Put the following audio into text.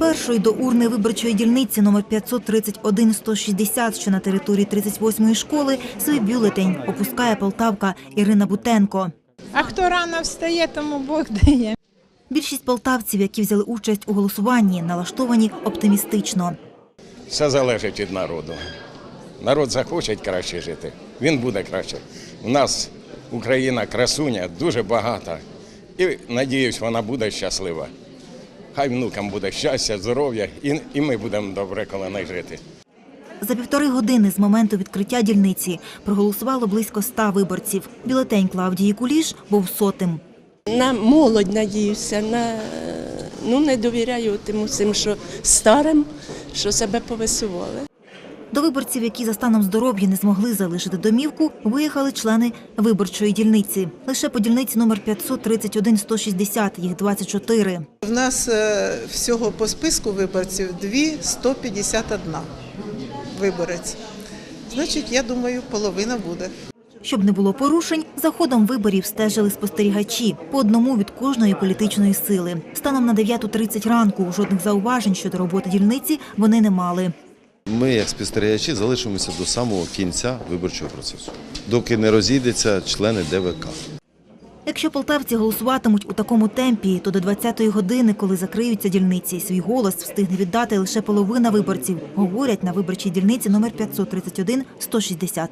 Першою до урни виборчої дільниці номер 531-160, що на території 38-ї школи, свій бюлетень опускає полтавка Ірина Бутенко. А хто рано встає, тому Бог дає. Більшість полтавців, які взяли участь у голосуванні, налаштовані оптимістично. Все залежить від народу. Народ захоче краще жити, він буде краще. У нас Україна красуня, дуже багата. І надіюсь, вона буде щаслива. Хай внукам буде щастя, здоров'я, і, і ми будемо добре коло неї жити. За півтори години з моменту відкриття дільниці проголосувало близько ста виборців. Бюлетень Клавдії Куліш був сотим. На молодь надіюся, на ну не довіряю тим усім, що старим, що себе повисували. До виборців, які за станом здоров'я не змогли залишити домівку, виїхали члени виборчої дільниці. Лише по дільниці номер 531-160, їх 24. В нас е, всього по списку виборців 251 виборець. Значить, я думаю, половина буде. Щоб не було порушень, за ходом виборів стежили спостерігачі по одному від кожної політичної сили. Станом на 9.30 ранку жодних зауважень щодо роботи дільниці вони не мали. Ми, як спостерігачі, залишимося до самого кінця виборчого процесу, доки не розійдеться члени ДВК. Якщо полтавці голосуватимуть у такому темпі, то до 20-ї години, коли закриються дільниці, свій голос встигне віддати лише половина виборців, говорять на виборчій дільниці номер 531-160.